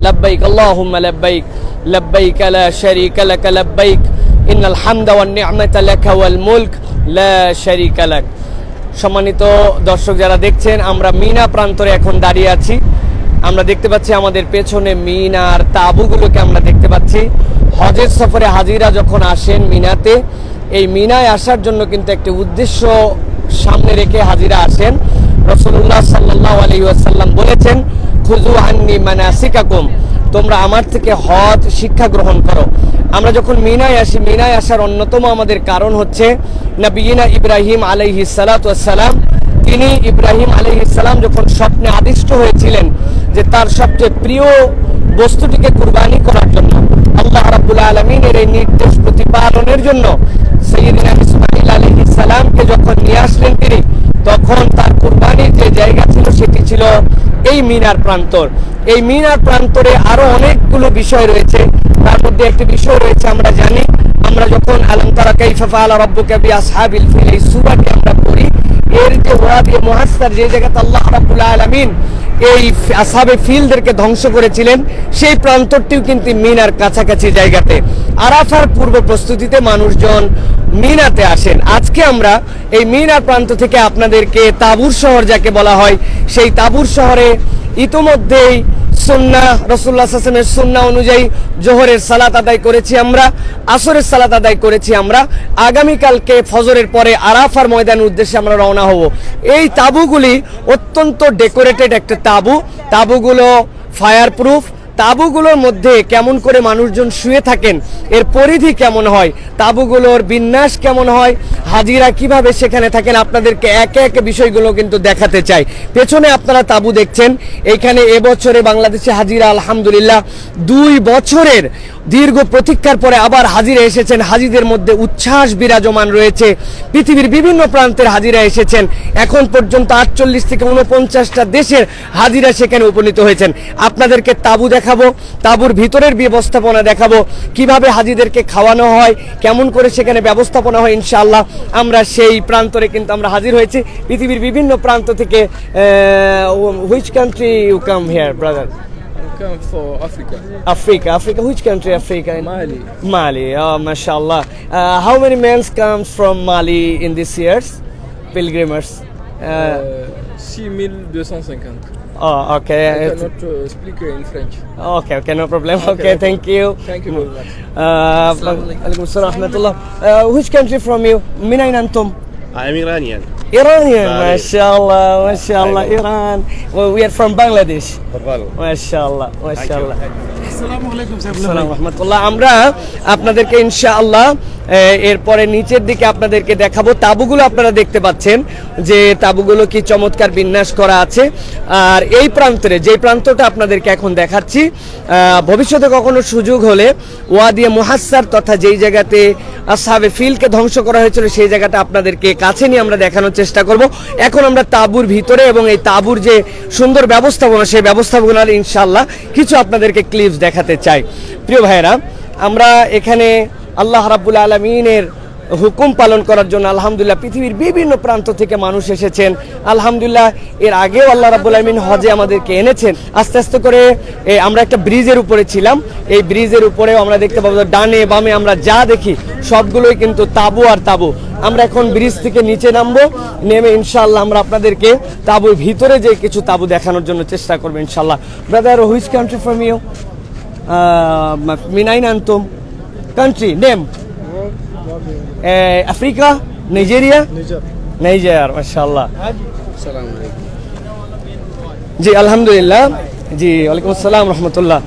لبيك اللهم لبيك لبيك لا شريك لك لبيك إن الحمد والنعمة لك والملك لا شريك لك সম্মানিত দর্শক যারা দেখছেন আমরা মিনা প্রান্তরে এখন দাঁড়িয়ে আছি আমরা দেখতে পাচ্ছি আমাদের পেছনে মিনার তাঁবুগুলোকে আমরা দেখতে পাচ্ছি হজের সফরে হাজিরা যখন আসেন মিনাতে এই মিনায় আসার জন্য কিন্তু একটি উদ্দেশ্য সামনে রেখে হাজিরা আসেন রসুল্লাহ সাল্লাহ আলী আসাল্লাম বলেছেন খুজু তোমরা আমার থেকে হজ, শিক্ষা গ্রহণ করো। আমরা যখন মিনায় আসি, মিনায় আসার অন্যতম আমাদের কারণ হচ্ছে নবীনা ইব্রাহিম আলাইহি সালাম তিনি ইব্রাহিম আলাইহি সালাম যখন স্বপ্নে আদিষ্ট হয়েছিলেন যে তার সবচেয়ে প্রিয় বস্তুটিকে কুরবানি করার জন্য, আল্লাহ রাব্বুল আলমিনের এই নির্দেশ প্রতিপালনের জন্য সৈয়দিনা ইসমাইল আলাইহিস সালামকে যখন নিয়ে আসলেন তিনি, তখন তার কুরবানির যে জায়গা ছিল, সেটি ছিল এই মিনার প্রান্তর। এই মিনার প্রান্তরে আরও অনেকগুলো বিষয় রয়েছে। তার মধ্যে একটি বিষয় রয়েছে, আমরা জানি। আমরা যখন আলম তারা কাইফা ফাআলা রাব্বুকা বিআসহাবিল ফিল, এই সুরাটি আমরা পড়ি, এর যে ওয়াদি মুহাসসার যে জায়গাতে আল্লাহ রাব্বুল আলামিন এই আসাবে ফিলদেরকে ধ্বংস করেছিলেন, সেই প্রান্তরটিও কিন্তু মিনার কাছাকাছি জায়গাতে। আরাফার পূর্ব প্রস্তুতিতে মানুষজন মিনাতে আসেন। আজকে আমরা এই মিনার প্রান্ত থেকে আপনাদেরকে তাবুর শহর যাকে বলা হয়, সেই তাবুর শহরে ইতোমধ্যেই সুন্না রসুল্লাহ হাসানের সুন্না অনুযায়ী জোহরের সালাত আদায় করেছি আমরা, আসরের সালাত আদায় করেছি আমরা। আগামীকালকে ফজরের পরে আরাফার ময়দানের উদ্দেশ্যে আমরা রওনা হব। এই তাবুগুলি অত্যন্ত ডেকোরেটেড একটা তাবু। তাবুগুলো ফায়ার প্রুফ তাবুগুলোর মধ্যে কেমন করে মানুষজন শুয়ে থাকেন, এর পরিধি কেমন হয়, তাবুগুলোর বিন্যাস কেমন হয়, হাজিরা কীভাবে সেখানে থাকেন, আপনাদেরকে একে একে বিষয়গুলো কিন্তু দেখাতে চাই। পেছনে আপনারা তাবু দেখছেন এইখানে এবছরে বাংলাদেশে হাজিরা আলহামদুলিল্লাহ দুই বছরের দীর্ঘ প্রতীক্ষার পরে আবার হাজিরা এসেছেন। হাজিদের মধ্যে উচ্ছ্বাস বিরাজমান রয়েছে। পৃথিবীর বিভিন্ন প্রান্তের হাজিরা এসেছেন। এখন পর্যন্ত আটচল্লিশ থেকে উনপঞ্চাশটা দেশের হাজিরা সেখানে উপনীত হয়েছেন। আপনাদেরকে তাবু দেখাবো, তাবুর ভিতরের ব্যবস্থাপনা দেখাবো, কীভাবে হাজিদেরকে খাওয়ানো হয়, কেমন করে সেখানে ব্যবস্থাপনা হয়, ইনশাআল্লাহ আমরা সেই প্রান্তরে কিন্তু আমরা হাজির হয়েছি। পৃথিবীর বিভিন্ন প্রান্ত থেকে which country you come here brother Come for Africa. Africa, Africa. Which country, Africa? Mali. Mali. Oh, mashallah. Uh, how many men comes from Mali in this year's pilgrimers? Uh, Euh, 6250. oh, I okay. cannot uh, speak in French. Okay, okay, no problem. Okay, Okay, okay. thank you. Thank you very much. Uh, alaikum assalam rahmatullah. Uh, which country from you? Minain antum? I'm Iranian. Iranian, Bali. mashallah, mashallah, Bali. Iran. Well, we are from Bangladesh. Mashallah, mashallah. Assalamu alaikum, মাশাআল্লাহ আসসালামু আলাইকুম সাহেব আমরা আপনাদেরকে ইনশাআল্লাহ এরপরে নিচের দিকে আপনাদেরকে দেখাবো তাবুগুলো আপনারা দেখতে পাচ্ছেন যে তাবুগুলো কি চমৎকার বিন্যাস করা আছে। আর এই প্রান্তরে, যে প্রান্তটা আপনাদেরকে এখন দেখাচ্ছি ভবিষ্যতে কখনো সুযোগ হলে ওয়াদিয়া মুহাসার তথা যেই জায়গাতে সাবে ফিলকে ধ্বংস করা হয়েছিল, সেই জায়গাটা আপনাদেরকে কাছে নিয়ে আমরা দেখানোর চেষ্টা করব। এখন আমরা তাবুর ভিতরে এবং এই তাবুর যে সুন্দর ব্যবস্থাপনা, সেই ব্যবস্থাপনার ইনশাল্লাহ কিছু আপনাদেরকে ক্লিপস দেখাতে চাই। প্রিয় ভাইরা আমরা এখানে আল্লাহ রাব্বুল আলমিনের হুকুম পালন করার জন্য আলহামদুলিল্লাহ পৃথিবীর বিভিন্ন প্রান্ত থেকে মানুষ এসেছেন। আলহামদুলিল্লাহ, এর আগেও আল্লাহ রাবুল আলমিন হজে আমাদেরকে এনেছেন। আস্তে আস্তে করে আমরা একটা ব্রিজের উপরে ছিলাম। এই ব্রিজের উপরেও আমরা দেখতে পাবো ডানে বামে আমরা যা দেখি, সবগুলোই কিন্তু তাবু আর তাবু। আমরা এখন ব্রিজ থেকে নিচে নামবো, নেমে ইনশাল্লাহ আমরা আপনাদেরকে তাবুর ভিতরে যে কিছু তাবু দেখানোর জন্য চেষ্টা করব ইনশাল্লাহ brother which country from you মিনাইন আনতুম। Country name Africa Nigeria Niger. Niger মাশাআল্লাহ জি আলহামদুলিল্লাহ জি ওয়ালাইকুম আসসালাম রহমতুল্লাহ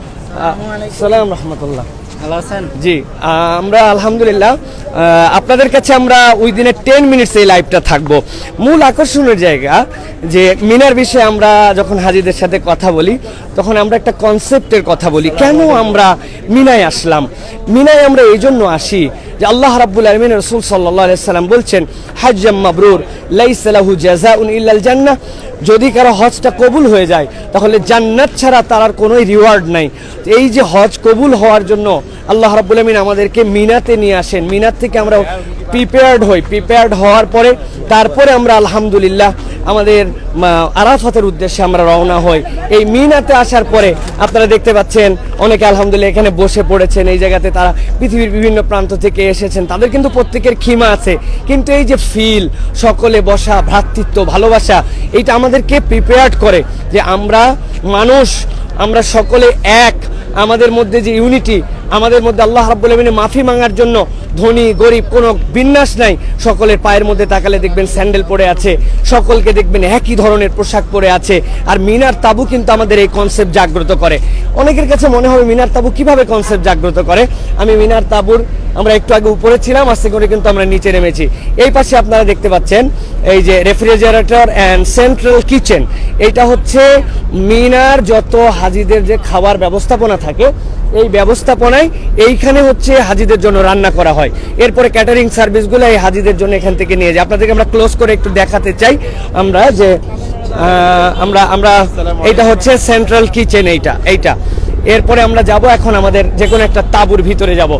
সালাম রহমতুল্লাহ ভালো আছেন জি আমরা আলহামদুলিল্লাহ আপনাদের কাছে আমরা ওই দিনে টেন মিনিটস এই লাইভটা থাকব মূল আকর্ষণের জায়গা যে মিনার বিষয়ে আমরা যখন হাজিদের সাথে কথা বলি তখন আমরা একটা কনসেপ্টের কথা বলি, কেন আমরা মিনায় আসলাম? মিনায় আমরা এই জন্য আসি যে আল্লাহ রাব্বুল আলমিন রসুল সাল্লাহ সাল্লাম বলছেন, হাজ্জাম মাবরুর লাইসালাহু জাজাউন ইল্লাল জান্না যদি কারও হজটা কবুল হয়ে যায়, তাহলে জান্নাত ছাড়া তার আর কোনোই রিওয়ার্ড নাই। এই যে হজ কবুল হওয়ার জন্য আল্লাহ রাব্বুল আমিন আমাদেরকে মিনাতে নিয়ে আসেন। মিনার থেকে আমরা প্রিপেয়ার্ড হই। প্রিপেয়ার্ড হওয়ার পরে, তারপরে আমরা আলহামদুলিল্লাহ আমাদের আরাফাতের উদ্দেশ্যে আমরা রওনা হই। এই মিনাতে আসার পরে আপনারা দেখতে পাচ্ছেন, অনেকে আলহামদুলিল্লাহ এখানে বসে পড়েছেন। এই জায়গাতে তারা পৃথিবীর বিভিন্ন প্রান্ত থেকে এসেছেন। তাদের কিন্তু প্রত্যেকের খিমা আছে। কিন্তু এই যে ফিল সকলে বসা, ভ্রাতৃত্ব, ভালোবাসা, এইটা আমাদেরকে প্রিপেয়ার্ড করে যে আমরা মানুষ, আমরা সকলে এক। আমাদের মধ্যে যে ইউনিটি আমাদের মধ্যে আল্লাহ রাব্বুল আলমিনে মাফি মাঙার জন্য ধনী, গরিব, কোনো বিন্যাস নাই। সকলের পায়ের মধ্যে তাকালে দেখবেন স্যান্ডেল পরে আছে। সকলকে দেখবেন একই ধরনের পোশাক পরে আছে। আর মিনার তাবু কিন্তু আমাদের এই কনসেপ্ট জাগ্রত করে। অনেকের কাছে মনে হবে মিনার তাবু কীভাবে কনসেপ্ট জাগ্রত করে? আমি মিনার তাবুর, আমরা একটু আগে উপরে ছিলাম আস্তে করে কিন্তু আমরা নিচে নেমেছি। এই পাশে আপনারা দেখতে পাচ্ছেন, এই যে রেফ্রিজারেটর অ্যান্ড সেন্ট্রাল কিচেন এটা হচ্ছে মিনার যত হাজিদের যে খাবার ব্যবস্থাপনা থাকে, এই ব্যবস্থাপনায় এইখানে হচ্ছে হাজিদের জন্য রান্না করা হয়। এরপরে ক্যাটারিং সার্ভিসগুলো এই হাজিদের জন্য এখান থেকে নিয়ে যায়। আপনাদেরকে আমরা ক্লোজ করে একটু দেখাতে চাই। আমরা যে আমরা আমরা এইটা হচ্ছে সেন্ট্রাল কিচেন এইটা এইটা। এরপরে আমরা যাব এখন আমাদের যে কোনো একটা তাঁবুর ভিতরে যাব।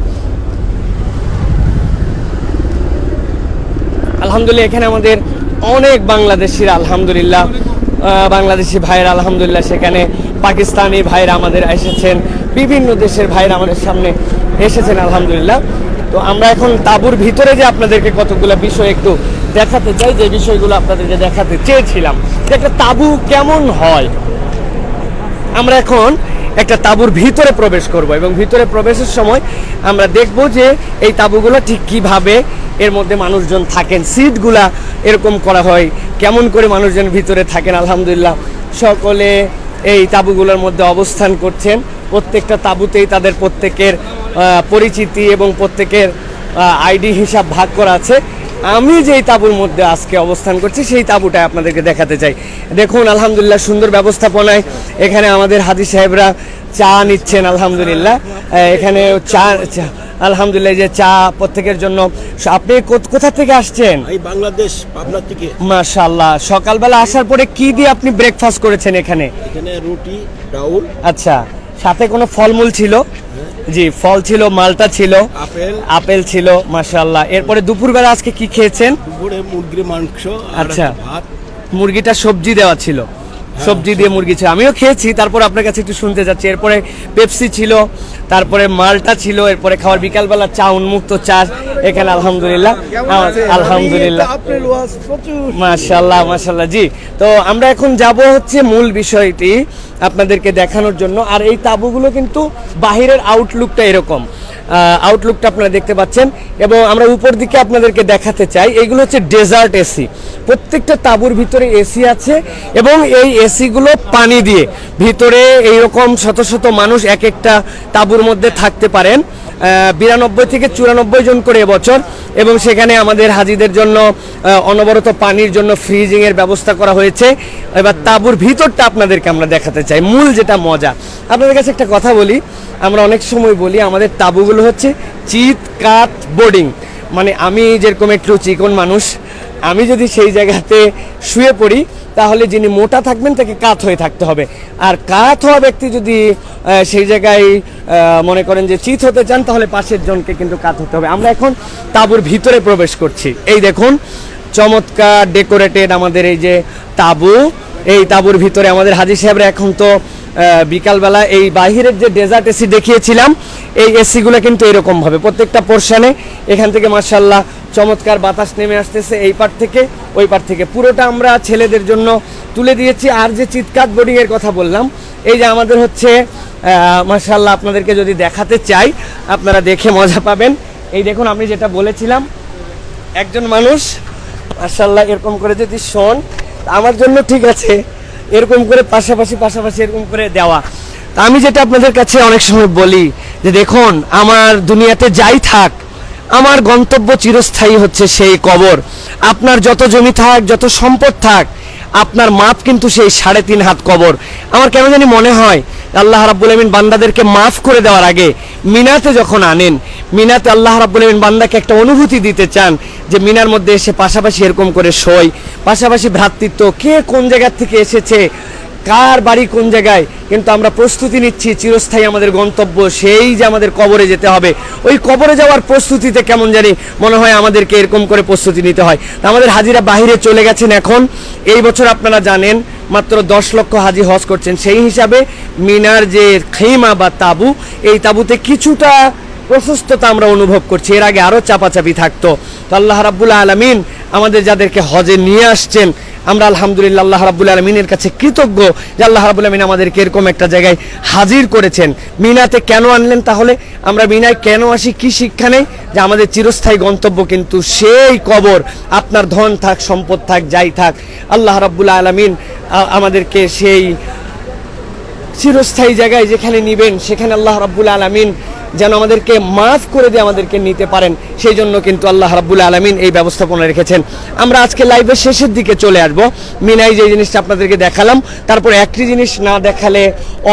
আলহামদুলিল্লাহ, এখানে আমাদের অনেক বাংলাদেশিরা, আলহামদুলিল্লাহ। বাংলাদেশি ভাইরা আলহামদুলিল্লাহ, সেখানে পাকিস্তানি ভাইরা আমাদের এসেছেন। বিভিন্ন দেশের ভাইরা আমাদের সামনে এসেছেন, আলহামদুলিল্লাহ। তো আমরা এখন তাঁবুর ভিতরে যে আপনাদেরকে কতগুলো বিষয় একটু দেখাতে চাই, যে বিষয়গুলো আপনাদেরকে দেখাতে চেয়েছিলাম, যে একটা তাঁবু কেমন হয়? আমরা এখন একটা তাঁবুর ভিতরে প্রবেশ করব এবং ভিতরে প্রবেশের সময় আমরা দেখব যে এই তাঁবুগুলো ঠিক কীভাবে এর মধ্যে মানুষজন থাকেন, সিটগুলা এরকম করা হয়, কেমন করে মানুষজন ভিতরে থাকেন, আলহামদুলিল্লাহ। সকলে এই তাঁবুগুলোর মধ্যে অবস্থান করছেন। প্রত্যেকটা তাঁবুতেই তাদের প্রত্যেকের পরিচিতি এবং প্রত্যেকের আইডি হিসাব ভাগ করা আছে। আমি যেই তাঁবুর মধ্যে আজকে অবস্থান করছি সেই তাঁবুটাই আপনাদেরকে দেখাতে চাই। দেখুন আলহামদুলিল্লাহ সুন্দর ব্যবস্থাপনায় এখানে আমাদের হাজি সাহেবরা চা নিচ্ছেন আলহামদুলিল্লাহ। এখানে চা আলহামদুলিল্লাহ যে চা প্রত্যেকের জন্য। আপনি কোথা থেকে আসছেন? এই বাংলাদেশ পাবনা থেকে। মাশাল্লাহ সকালবেলা আসার পরে কি দিয়ে আপনি ব্রেকফাস্ট করেছেন এখানে? এখানে রুটি ডাউল। আচ্ছা সাথে কোনো ফলমূল ছিল? জি ফল ছিল মালটা ছিল। আপেল। আপেল ছিল মাশাল্লাহ এরপরে দুপুরবেলা আজকে কি খেয়েছেন? দুপুরে মুরগির মাংস আচ্ছা। ভাত। মুরগিটা সবজি দেওয়া ছিল। সবজি দিয়ে মুরগি ছিল। আমিও খেয়েছি তারপর আপনার কাছে একটু শুনতে যাচ্ছি। এরপরে পেপসি ছিল তারপরে মালটা ছিল এরপরে খাওয়ার বিকালবেলা চা উন্মুক্ত চা এখানে আলহামদুলিল্লাহ। আলহামদুলিল্লাহ। মাশাল্লাহ মাশাল্লাহ জি। তো আমরা এখন যাব হচ্ছে মূল বিষয়টি আপনাদেরকে দেখানোর জন্য। আর এই তাঁবুগুলো কিন্তু বাহিরের আউটলুকটা এরকম। আউটলুকটা আপনারা দেখতে পাচ্ছেন। এবং আমরা উপর দিকে আপনাদেরকে দেখাতে চাই এইগুলো হচ্ছে ডেজার্ট এসি প্রত্যেকটা তাঁবুর ভিতরে এসি আছে এবং এই এসিগুলো পানি দিয়ে ভিতরে এইরকম শত শত মানুষ এক একটা তাঁবুর মধ্যে থাকতে পারেন। বিরানব্বই থেকে চুরানব্বই জন করে এবছর এবং সেখানে আমাদের হাজিদের জন্য অনবরত পানির জন্য ফ্রিজিং এর ব্যবস্থা করা হয়েছে। এবার তাঁবুর ভিতরটা আপনাদেরকে আমরা দেখাতে চাই। মূল যেটা মজা। আপনাদের কাছে একটা কথা বলি আমরা অনেক সময় বলি, আমাদের তাঁবুগুলো হচ্ছে চিত কাত বোর্ডিং। মানে আমি যেরকম একটু চিকন মানুষ, আমি যদি সেই জায়গাতে শুয়ে পড়ি, তাহলে যিনি মোটা থাকবেন, তাকে কাত হয়ে থাকতে হবে। আর কাত হওয়া ব্যক্তি যদি সেই জায়গায় মনে করেন যে চিত হতে চান, তাহলে পাশের জনকে কিন্তু কাত হতে হবে। আমরা এখন তাঁবুর ভিতরে প্রবেশ করছি। এই দেখুন, চমৎকার ডেকোরেটেড আমাদের এই যে তাঁবু। এই তাঁবুর ভিতরে আমাদের হাজি সাহেবরা এখন তো বিকালবেলা এই বাহিরের যে ডেজার্ট এসি দেখিয়েছিলাম, এই এসিগুলো কিন্তু এরকম ভাবে। প্রত্যেকটা পোর্শনে এখান থেকে মার্শাল্লাহ চমৎকার বাতাস নেমে আসতেছে এই পার থেকে, ওই পার থেকে। পুরোটা আমরা ছেলেদের জন্য তুলে দিয়েছি। আর যে চিৎকার বোর্ডিংয়ের কথা বললাম, এই যে আমাদের হচ্ছে মার্শাল্লাহ আপনাদেরকে যদি দেখাতে চাই, আপনারা দেখে মজা পাবেন। এই দেখুন, আমি যেটা বলেছিলাম, একজন মানুষ মার্শাল্লাহ এরকম করে যদি শোন, আমার জন্য ঠিক আছে। এরকম করে পাশাপাশি পাশাপাশি এরকম করে দেওয়া। তা আমি যেটা আপনাদের কাছে অনেক সময় বলি যে দেখুন, আমার দুনিয়াতে যাই থাক, আমার গন্তব্য চিরস্থায়ী হচ্ছে সেই কবর। আপনার যত জমি থাক, যত সম্পদ থাক আপনার মাপ কিন্তু সেই সাড়ে তিন হাত কবর। আমার কেন জানি মনে হয়, আল্লাহ রাব্বুল আমিন বান্দাদেরকে মাফ করে দেওয়ার আগে মিনাতে যখন আনেন, মিনাতে আল্লাহ রাব্বুল আমিন বান্দাকে একটা অনুভূতি দিতে চান যে মিনার মধ্যে এসে পাশাপাশি এরকম করে সই পাশাপাশি ভ্রাতৃত্ব, কে কোন জায়গার থেকে এসেছে কার বাড়ি কোন জায়গায়? কিন্তু আমরা প্রস্তুতি নিচ্ছি, চিরস্থায়ী আমাদের গন্তব্য সেই যে আমাদের কবরে যেতে হবে। ওই কবরে যাওয়ার প্রস্তুতিতে কেমন জানি মনে হয় আমাদেরকে এরকম করে প্রস্তুতি নিতে হয়। তা আমাদের হাজিরা বাহিরে চলে গেছেন এখন। এই বছর আপনারা জানেন, মাত্র দশ লক্ষ হাজি হজ করছেন। সেই হিসাবে মিনার যে খেমা বা তাবু, এই তাবুতে কিছুটা প্রশস্ততা আমরা অনুভব করছি। এর আগে আরও চাপাচাপি থাকতো। তো আল্লাহ রাব্বুল আলমিন আমাদের যাদেরকে হজে নিয়ে আসছেন আমরা আলহামদুলিল্লাহ আল্লাহ রাব্বুল আলমিনের কাছে কৃতজ্ঞ যে আল্লাহ রাবুল আলমিন আমাদেরকে এরকম একটা জায়গায় হাজির করেছেন। মিনাতে কেন আনলেন তাহলে? আমরা মিনায় কেন আসি? কি শিক্ষা নেই? যে আমাদের চিরস্থায়ী গন্তব্য কিন্তু সেই কবর। আপনার ধন থাক, সম্পদ থাক, যাই থাক, আল্লাহ রাব্বুল আলমিন আমাদেরকে সেই চিরস্থায়ী জায়গায় যেখানে নিবেন, সেখানে আল্লাহ রাব্বুল আলামিন যেন আমাদেরকে মাফ করে দিয়ে আমাদেরকে নিতে পারেন। সেই জন্য কিন্তু আল্লাহ রাব্বুল আলামিন এই ব্যবস্থাপনা রেখেছেন। আমরা আজকে লাইভের শেষের দিকে চলে আসব। মিনাই যে জিনিসটা আপনাদেরকে দেখালাম তারপর একটি জিনিস না দেখালে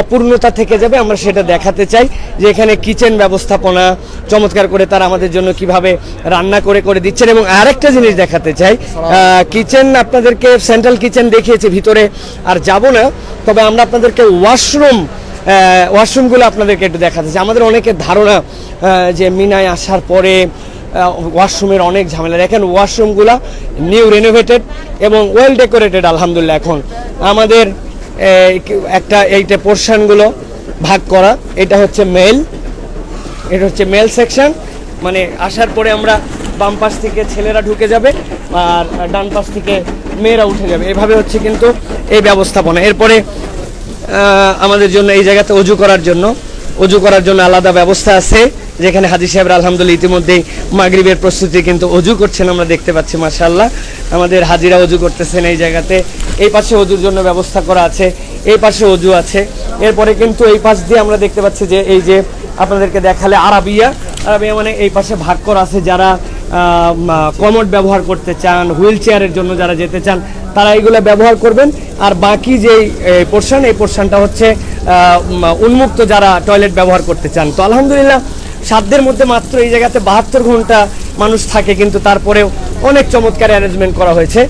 অপূর্ণতা থেকে যাবে আমরা সেটা দেখাতে চাই যে এখানে কিচেন ব্যবস্থাপনা চমৎকার করে তারা আমাদের জন্য কীভাবে রান্না করে করে দিচ্ছেন এবং আরেকটা জিনিস দেখাতে চাই। কিচেন আপনাদেরকে সেন্ট্রাল কিচেন দেখিয়েছে ভিতরে আর যাব না তবে আমরা আপনাদেরকে ওয়াশরুম ওয়াশরুমগুলো আপনাদেরকে একটু দেখাতে আমাদের অনেকের ধারণা যে মিনায় আসার পরে ওয়াশরুমের অনেক ঝামেলা। দেখেন, ওয়াশরুমগুলো নিউ রেনোভেটেড এবং ওয়েল ডেকোরেটেড আলহামদুলিল্লাহ, এখন। আমাদের একটা এইটা পোর্শনগুলো ভাগ করা। এটা হচ্ছে মেল এটা হচ্ছে মেল সেকশন মানে আসার পরে আমরা বাম পাশ থেকে ছেলেরা ঢুকে যাবে আর ডান পাশ থেকে মেয়েরা উঠে যাবে। এভাবে হচ্ছে কিন্তু এই ব্যবস্থাপনা। এরপরে আমাদের জন্য এই জায়গাতে অজু করার জন্য, অজু করার জন্য আলাদা ব্যবস্থা আছে, যেখানে হাজি সাহেবরা আলহামদুলিল্লাহ ইতিমধ্যেই মাগরিবের প্রস্তুতি কিন্তু অজু করছেন, আমরা দেখতে পাচ্ছি, মাশাআল্লাহ। আমাদের হাজিরা অজু করতেছেন এই জায়গাতে। এই পাশে অজুর জন্য ব্যবস্থা করা আছে, এই পাশে অজু আছে। এরপরে কিন্তু এই পাশ দিয়ে আমরা দেখতে পাচ্ছি যে, এই যে আপনাদেরকে দেখালে আরাবিয়া। আরাবিয়া মানে এই পাশে ভাগ করা আছে যারা কমোড ব্যবহার করতে চান হুইল চেয়ারের জন্য যারা যেতে চান, তারা এইগুলো ব্যবহার করবেন। আর বাকি যেই পোর্শন এই পোর্শনটা হচ্ছে উন্মুক্ত যারা টয়লেট ব্যবহার করতে চান। তো আলহামদুলিল্লাহ, সাধ্যের মধ্যে মাত্র এই জায়গাতে বাহাত্তর ঘণ্টা মানুষ থাকে, কিন্তু তারপরেও অনেক চমৎকার অ্যারেঞ্জমেন্ট করা হয়েছে।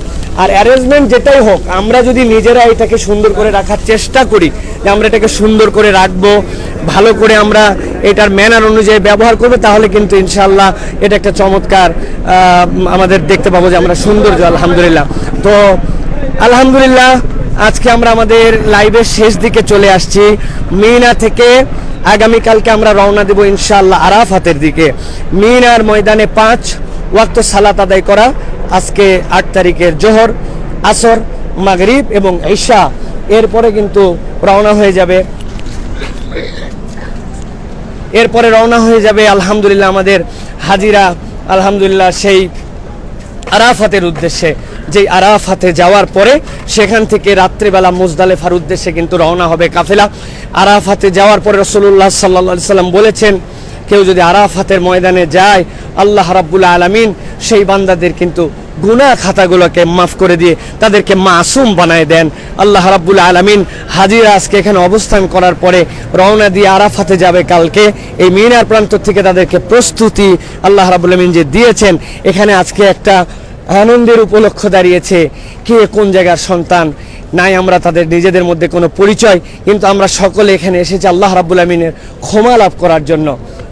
আর অ্যারেঞ্জমেন্ট যেটাই হোক, আমরা যদি নিজেরা এটাকে সুন্দর করে রাখার চেষ্টা করি, যে আমরা এটাকে সুন্দর করে রাখব ভালো করে আমরা এটার ম্যানার অনুযায়ী ব্যবহার করব, তাহলে কিন্তু ইনশাল্লাহ এটা একটা চমৎকার আমাদের দেখতে পাবো যে আমরা সৌন্দর্য, আলহামদুলিল্লাহ। তো, আলহামদুলিল্লাহ, আজকে আমরা আমাদের লাইভের শেষ দিকে চলে আসছি। মিনা থেকে আগামীকালকে আমরা রওনা দেব ইনশাআল্লাহ আরাফাতের দিকে। মিনার ময়দানে পাঁচ, ওয়াক্ত সালাত আদায় করা, আজকে আট তারিখের জোহর, আসর, মাগরিব এবং ঈশা। এরপরে কিন্তু রওনা হয়ে যাবে। এরপরে রওনা হয়ে যাবে আলহামদুলিল্লাহ আমাদের হাজিরা, আলহামদুলিল্লাহ সেই আরাফাতের উদ্দেশ্যে। যেই আরাফাতে যাওয়ার পরে সেখান থেকে রাত্রিবেলা মুজদালেফার উদ্দেশ্যে কিন্তু রওনা হবে কাফেলা। আরাফাতে যাওয়ার পরে রসুল্লাহ সাল্লা সাল্লাম বলেছেন, কেউ যদি আরাফাতের ময়দানে যায়, আল্লাহ রাব্বুল আলামিন সেই বান্দাদের কিন্তু গুনাহ খাতাগুলোকে মাফ করে দিয়ে তাদেরকে মাসুম বানায় দেন। আল্লাহ রাব্বুল আলমিন হাজিরা আজকে এখানে অবস্থান করার পরে রওনা দিয়ে আরাফাতে যাবে কালকে। এই মিনার প্রান্ত থেকে তাদেরকে প্রস্তুতি আল্লাহ রাবুল আলমিন যে দিয়েছেন এখানে আজকে একটা আনন্দের উপলক্ষ দাঁড়িয়েছে কে কোন জায়গার সন্তান। নাই আমরা তাদের নিজেদের মধ্যে কোনো পরিচয় কিন্তু আমরা সকলে এখানে এসেছি আল্লাহ রাবুল আলমিনের ক্ষমা লাভ করার জন্য।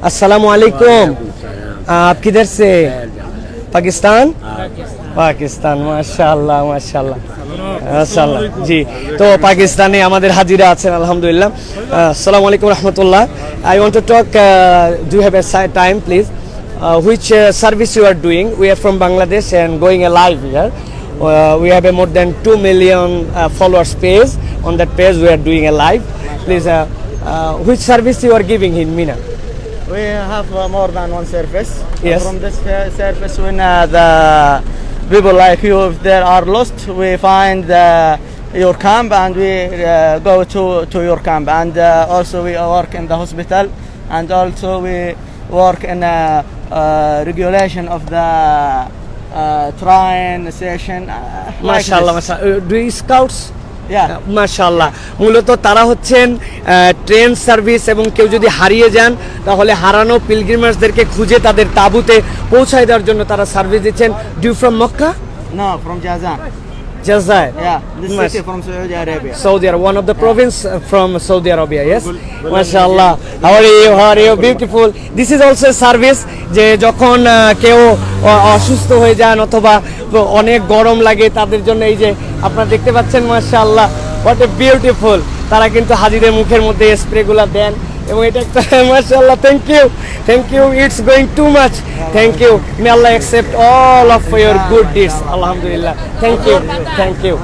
আসসালামু আলাইকুম। আপ দেখছে সে? পাকিস্তান। পাকিস্তান মাশাআল্লাহ মাশাআল্লাহ মাশাআল্লাহ জি তো পাকিস্তানে আমাদের হাজিরা আছেন আলহামদুলিল্লাহ আসসালামু আলাইকুম রহমতুল্লাহ I want to talk do have a time please which uh, service you are doing we are from bangladesh and going a live here uh, we have a more than 2 million uh, followers page on that page we are doing a live please uh, uh, which service you are giving in mina We have uh, more than one service. Yes. From this uh, service, when uh, the people like you if they are lost we find uh, your camp and we uh, go to, to your camp. And uh, also we work in the hospital and also we work in a, uh, regulation of the uh, train session uh, like mashallah, mashallah. Uh, do you scouts? মাশাল্লাহ মূলত তারা হচ্ছেন train service এবং কেউ যদি হারিয়ে যান তাহলে হারানো পিলগ্রিমার্সদেরকে খুঁজে তাদের তাবুতে পৌঁছায় দেওয়ার জন্য তারা সার্ভিস দিচ্ছেন। ডিউ ফ্রম মক্কা? না ফ্রম জাজান যে যখন কেউ অসুস্থ হয়ে যান অথবা অনেক গরম লাগে, তাদের জন্য এই যে আপনারা দেখতে পাচ্ছেন, মাশাআল্লাহ হোয়াট এ বিউটিফুল তারা কিন্তু হাজিদের মুখের মধ্যে স্প্রেগুলো দেন এবং এটা একটা, মাশাআল্লাহ thank you thank you it's going too much thank you may Allah accept all of your good deeds আলহামদুলিল্লাহ থ্যাংক ইউ থ্যাংক ইউ